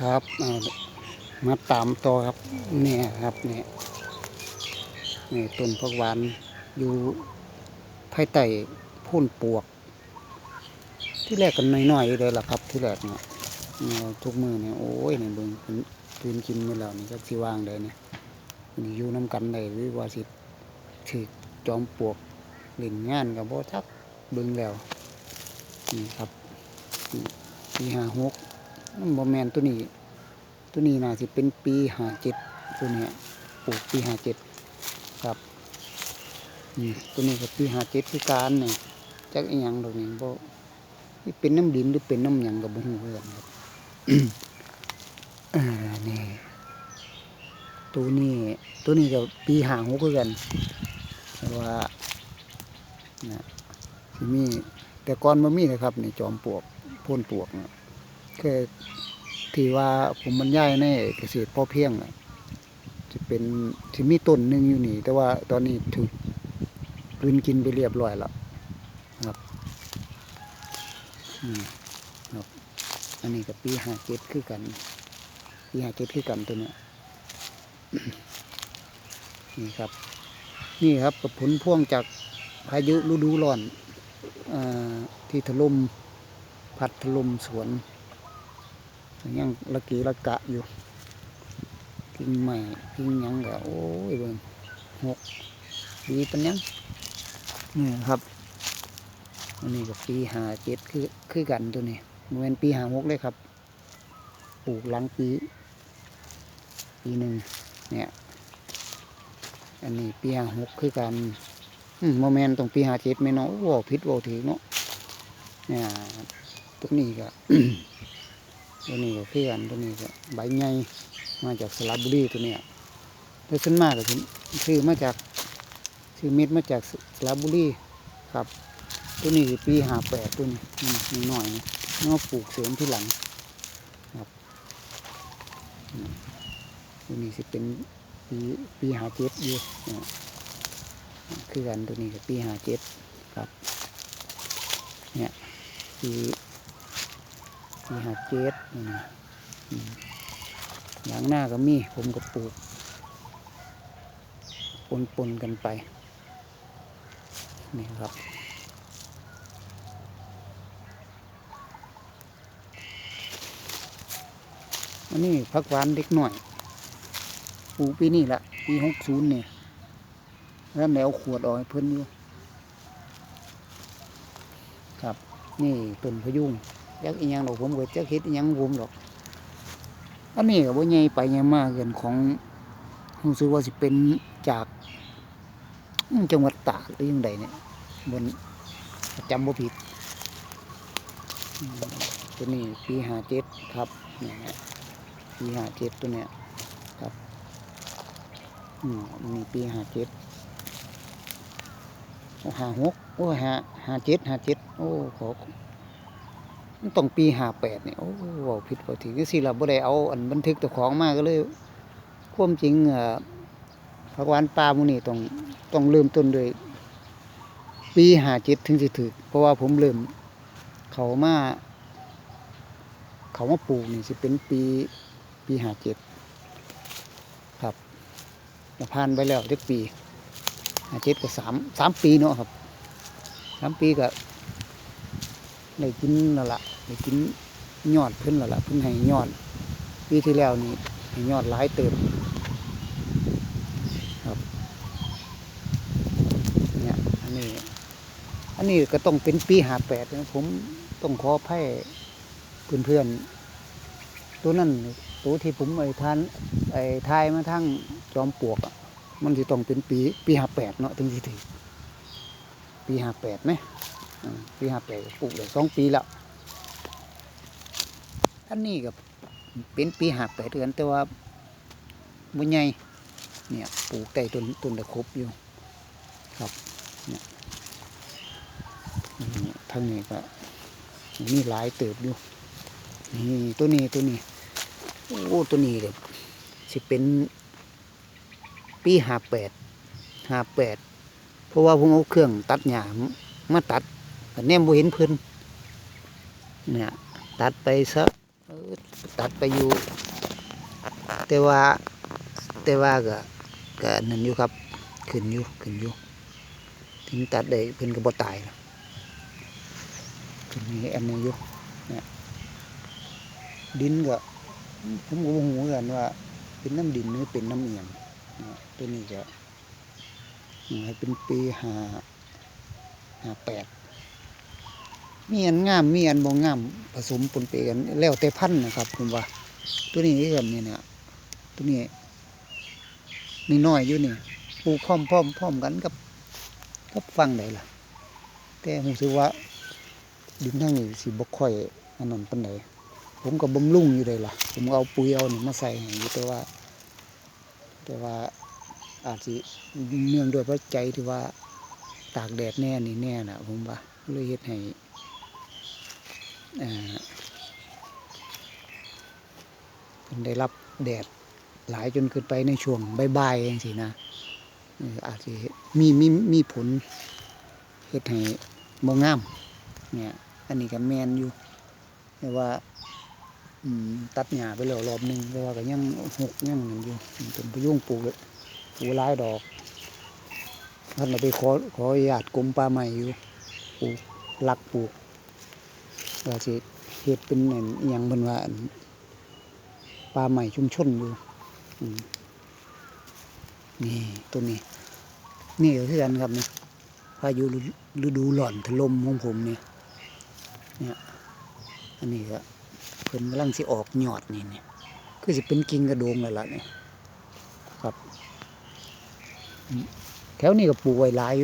ครับมาตามต่อครับเนี่ยครับเนี่ยนี่ต้นพักหวานอยู่ภายใต้โพ่นปวก ที่แรกกันน้อยๆเลยล่ะครับ ที่แรกเนี่ยทุกมือเนี่ยโอ้ยเนี่ยเบิ่งเป็นพื้นกินไปแล้วนี่ก็สิว่างเลยเนี่ยนี่อยู่น้ำกันได้หรือว่าสิถือจอมปวกเล่นงานกับบ่ทักเบิ่งแล้วนี่ครับนี่ห้าหก มันบ่แมนตัวนี้ ตัวนี้น่าสิเป็นปีห้าเจ็ดตัวเนี้ยปลูกปีห้าเจ็ดครับนี่ตัวนี้ก็ปีห้าเจ็ดคือการเนี่ยจักอีหยังดอกนี่บ่นี่เป็นน้ำดินหรือเป็นน้ำหยังกับบ่ฮู้คือกันครับอ่านี่ตัวนี้ตัวนี้ก็ปีห้าหกคือกันแต่ว่านะมีแต่ก่อนมันมีนะครับนี่จอมปลวกพ่นปลวกนะ แค่ที่ว่าผมบรรยายในเกษตรพอเพียงน่ะจะเป็นที่มีต้นหนึ่งอยู่นี่ แต่ว่าตอนนี้ถูกกืนกินไปเรียบร้อยแล้วครับอืมครับ อันนี้กับปีห้าเจ็ดคือกัน ปีห้าเจ็ดคือกันตัวเนี้ยนี่ครับ นี่ครับผลพ่วงจากพายุฤดูร้อนอที่ถล่มพัดถล่มสวน ยังละกีละกะอยู่กิ่งใหม่กิ่งหยังก็โอ้ยเบิ่งหกดีเป็นหยังนี่ครับอันนี้กับปีห้าเจ็ดคือคือกันตัวนี้โมเมนปีห้าหกเลยครับปลูกหลังปีปีหนึ่งเนี่ย อันนี้ปีห้าหกคือกันอืมโมเมนตรงปีห้าเจ็ดไม่เนาะโอ้ผิดโอ้ถือเนาะเนี่ยตัวนี้ก็ ตัวนี้ก็คือนตัวนี้ก็ใบใหญ่มาจากสระบุรีตัวเนี้ยแต่ส่วนมากก็คือคือมาจากคือเม็ดมาจากสระบุรีครับ ตัวนี้ปีห้าแปดตัวนี้นิดหน่อยนะแล้วมาปลูกเสริมที่หลังครับตัวนี้สิเป็นปีปีห้าเจ็ดอยู่คือกันตัวนี้กับปีห้าเจ็ดครับ เนี่ยปี ปีหาเจ็ดนี่นะหลังหน้าก็มีผมก็ปลูกปนปนๆกันไป นี่ครับ อันนี้ผักหวานเด็กหน่อยปลูกปีนี้ละปีหกศูนย์เนี่ยแล้วแนวขวดออกให้เพิ่นอยู่ ครับ นี่ต้นพะยุง ยักอีหยังดอกผมก็จักเฮ็ดอีหยังผมดอก อันนี้ก็บ่ใหญ่ไปใหญ่มากเกินของรู้สึกว่าสิเป็นจากจังหวัดตากหรือยังใดเนี่ยบนจำบ่ผิดอืมตัวนี้ปีห้าเจ็ดครับเนี่ยนะปีห้าเจ็ดตัวเนี้ยครับอืมอันนี้ปีห้าเจ็ดห้าหกโอ้ห้าห้าเจ็ดห้าเจ็ดโอ้ขอ มันต้องปีห้าแปดเนี่ยโอ้เว่าผิดเว่าถือสิเราบ่ได้เอาอันบันทึกตัวของมาก็เลยควมจริงเอ่อพระวานปลามูนี่ต้องต้องเริ่มต้นด้วยปีห้าเจ็ดถึงสิถือเพราะว่าผมเริ่มเขามาเขามาปลูกนี่สิเป็นปีปีห้าเจ็ดครับแล้วผ่านไปแล้วจักปีห้าเจ็ดก็สามสามปีเนาะครับสามปีก็ ได้กินแล้วล่ะได้กินยอดเพิ่นแล้วล่ะเพิ่นให้ยอดปีที่แล้วนี่ให้ยอดหลายเติบครับเนี่ยอันนี้ อันนี้ก็ต้องเป็นปีหาแปดนะผมต้องขออภัยเพื่อนๆตัวนั้นตัวที่ผมไอ้ทานไอ้ทายมาทั้งจอมปลวกมันจะต้องเป็นปีปีหาแปดเนาะถึงสิถือปีหาแปดไหม ปีห้าแปดปลูกได้สองปีแล้วอันนี้ก็เป็นปีห้าแปดเดือนแต่ว่าบุญใหญ่เนี่ยปลูกได้ต้นต้นตะครบอยู่ครับเนี่ยอืมทางนี้ก็มีหลายเติบอยู่นี่ตัวนี้ตัวนี้โอ้ตัวนี้เลยสิเป็นปีห้าแปดห้าแปดเพราะว่าผมเอาเครื่องตัดหญ้ามาตัด แต่แนมบ่เห็นเพิ่นเนี่ยตัดไปสักเออไปตัดไปอยู่ แต่ว่าแต่ว่าก็ก็นั่นอยู่ครับ ขึ้นอยู่ขึ้นอยู่ถึงตัดได้เพิ่นก็บ่ตายนะขึ้นนี่อันนี้อยู่เนี่ยดินก็ผมก็บ่ฮู้คือกันว่า เป็นน้ำดินหรือเป็นน้ำเอียงเนี่ยตัวนี้จะให้เป็นปีห้าห้าแปด มีอันงามมีอันบ่งาม ผสมปนเปกันแล้วแต่พันธุ์นะครับผมว่า ตัวนี้คือกันนี่เนี่ยตัวนี้นี่น้อยอยู่นี่ปลูกพร้อมพร้อมพร้อมกันกับกับฟังได้ล่ะ แต่ผมสึกว่า ดินทางนี้สิบ่ค่อยอันนั้นปานใดผมก็บำรุงอยู่เลยล่ะ ผมเอาปุ๋ยเอาหนี่งมาใส่ให้อยู่แต่ว่า แต่ว่าอาจสิเนื่องด้วยปัจจัยที่ว่าตากแดดแน่นี่แน่น่ะ ผมว่าเลยเฮ็ดให้ เพิ่นได้รับแดดหลายจนเกินไปในช่วงใบ่ายๆจังซี่นะอาจสิมีมีมีผลเฮ็ดให้บ่งามเนี่ยอันนี้ก็แมนอยู่แต่ว่าตัดหญ้าไปแล้วรอบหนึงแต่ว่าก็ยังหกยังนั่นอยู่เป็นพะยุ่งปลูกเลยปลูกหลายดอกท่านเราไปขอขออนุญาตกรมป่าไม้อยู่ปลูกหลักปลูก ว่าสิเฮ็ดเป็นอันอิหยังเพิ่นว่าปลาใหม่ชุมชนอยู่นี่ตัวนี้ นี่ก็คือกันครับนี่พายุฤดูร้อนถล่มของผมนี่เนี่ยอันนี้ก็เพิ่นกำลังสิออกยอดนี่เนี่ยคือสิเป็นกิ่งกระโดงแล้วล่ะเนี่ยครับ แถวนี้ก็ปลูกไว้หลายอยู่